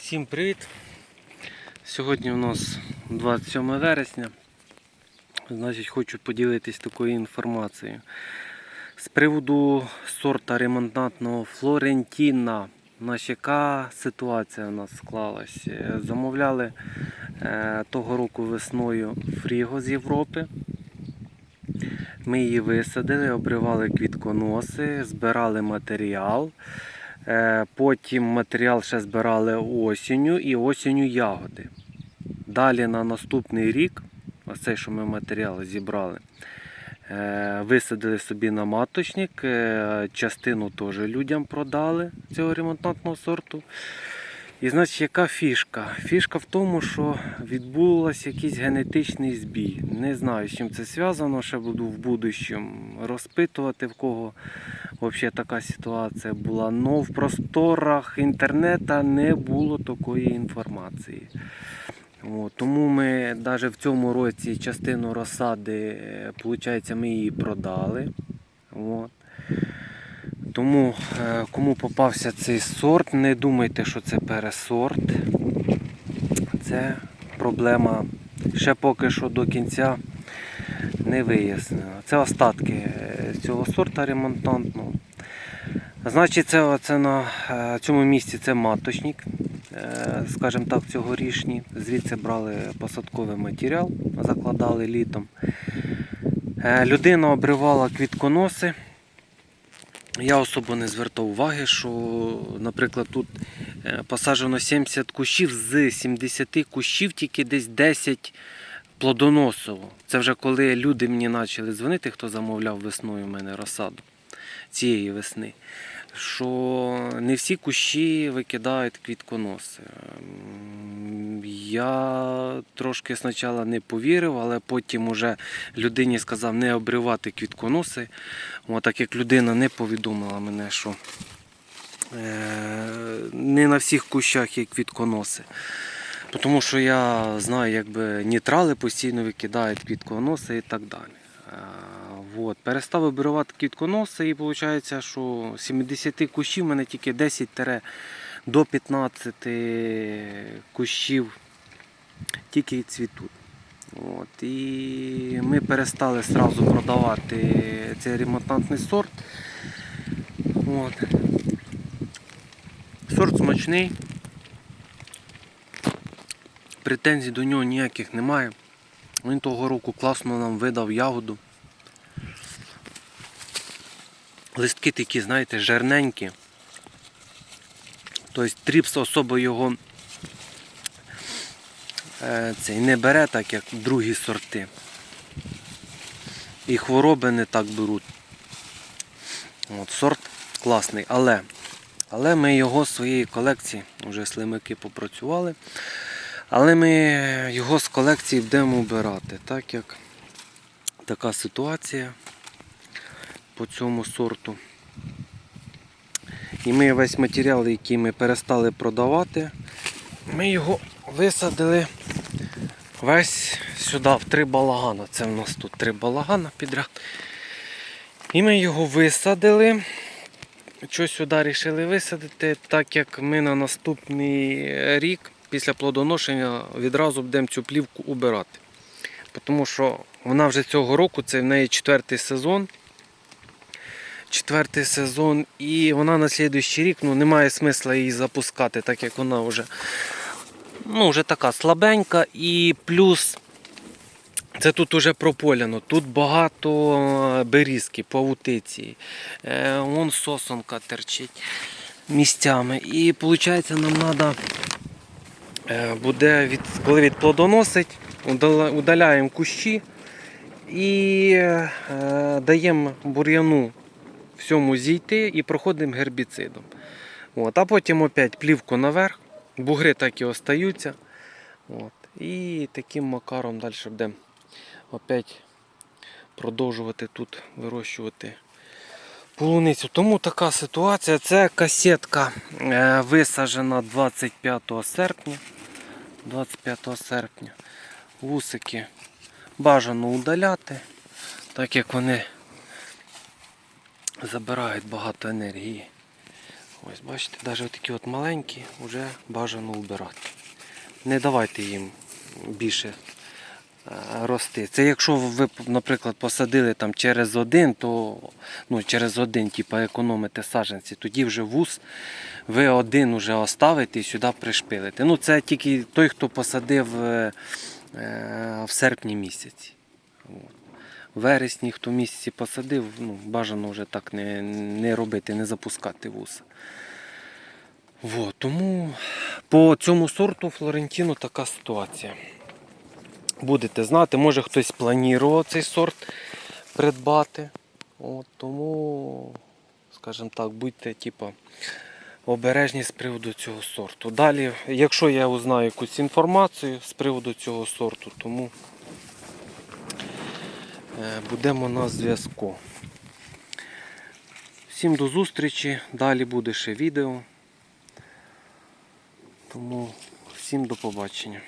Всім привіт! Сьогодні у нас 27 вересня. Значить, хочу поділитись такою інформацією. З приводу сорта ремонтантного Флорентіна. Значить, яка ситуація у нас склалась? Замовляли е, того року весною фріго з Європи. Ми її висадили, обривали квітконоси, збирали матеріал. Е, Потім матеріал ще збирали осінню і осінню ягоди. Далі на наступний рік, ось цей, що ми матеріал зібрали, е, висадили собі на маточник, е, частину теж людям продали цього ремонтантного сорту. І значить, яка фішка? Фішка в тому, що відбувався якийсь генетичний збій. Не знаю, з чим це зв'язано, ще буду в будущому розпитувати, в кого взагалі така ситуація була. Но в просторах інтернету не було такої інформації. От, тому ми навіть в цьому році частину розсади, виходить, ми її продали. От. Тому е, кому попався цей сорт, не думайте, що це пересорт. Це проблема ще поки що до кінця не вияснена. Це остатки е, цього сорта ремонтантного. Значить, це, оце на е, цьому місці це маточник, скажімо так, цьогорічні. Звідси брали посадковий матеріал, закладали літом. Людина обривала квітконоси. Я особо не звертав уваги, що, наприклад, тут е, посаджено 70 кущів, з 70 кущів тільки десь 10 плодоносило. Це вже коли люди мені почали дзвонити, хто замовляв весною в мене розсаду цієї весни. Що не всі кущі викидають квітконоси. Я трошки спочатку не повірив, але потім уже людині сказав не обривати квітконоси. От, так як людина не повідомила мене, що е, не на всіх кущах є квітконоси. Тому що я знаю, якби нітрали постійно викидають квітконоси і так далі. От. Перестав обривати квітконоси і виходить, що з 70 кущів в мене тільки 10 до 15 кущів тільки цвітуть. От. І ми перестали одразу продавати цей ремонтантний сорт. От. Сорт смачний. Претензій до нього ніяких немає. Він того року класно нам видав ягоду. Листки такі, знаєте, жирненькі. Тобто тріпс особо його е, цей не бере, так як другі сорти. І хвороби не так беруть. От, сорт класний, але, але ми його з своєї колекції, вже слимаки попрацювали, але ми його з колекції будемо обирати, так як така ситуація по цьому сорту. І ми весь матеріал, який ми перестали продавати, ми його висадили весь сюди в три балагана. Це в нас тут три балагана підряд. І ми його висадили. Що сюди вирішили висадити, так як ми на наступний рік після плодоношення відразу будемо цю плівку убирати. Тому що вона вже цього року, це в неї четвертий сезон. Четвертий сезон, і вона на наступний рік ну, немає смисла її запускати, так як вона вже ну, вже така слабенька. І плюс це тут уже прополяно. Тут багато берізки, павутиці. Е, вон сосонка терчить місцями. І виходить, нам треба буде, від, коли відплодоносить, удала- удаляємо кущі і е, даємо бур'яну всьому зійти і проходимо гербіцидом. От, а потім опять плівку наверх, бугри так і остаються. От, і таким макаром далі будемо опять продовжувати тут вирощувати полуницю. Тому така ситуація. Це касетка е, висаджена 25 серпня. 25 серпня. Вусики бажано удаляти, так як вони забирають багато енергії. Ось бачите, навіть такі от маленькі вже бажано вбирати. Не давайте їм більше е, рости. Це якщо ви, наприклад, посадили там через один, то ну, через один, типу, економите саджанці, тоді вже вуз ви один уже оставите і сюди пришпилите. Ну, це тільки той, хто посадив е, е, в серпні місяці. Вересні, хто місяці посадив, ну, бажано вже так не, не робити, не запускати вуса. Вот, тому по цьому сорту Флорентіно така ситуація. Будете знати, може хтось планував цей сорт придбати. От, тому, скажімо так, будьте типу, обережні з приводу цього сорту. Далі, якщо я узнаю якусь інформацію з приводу цього сорту, тому будемо на зв'язку. Всім до зустрічі, далі буде ще відео. Тому всім до побачення.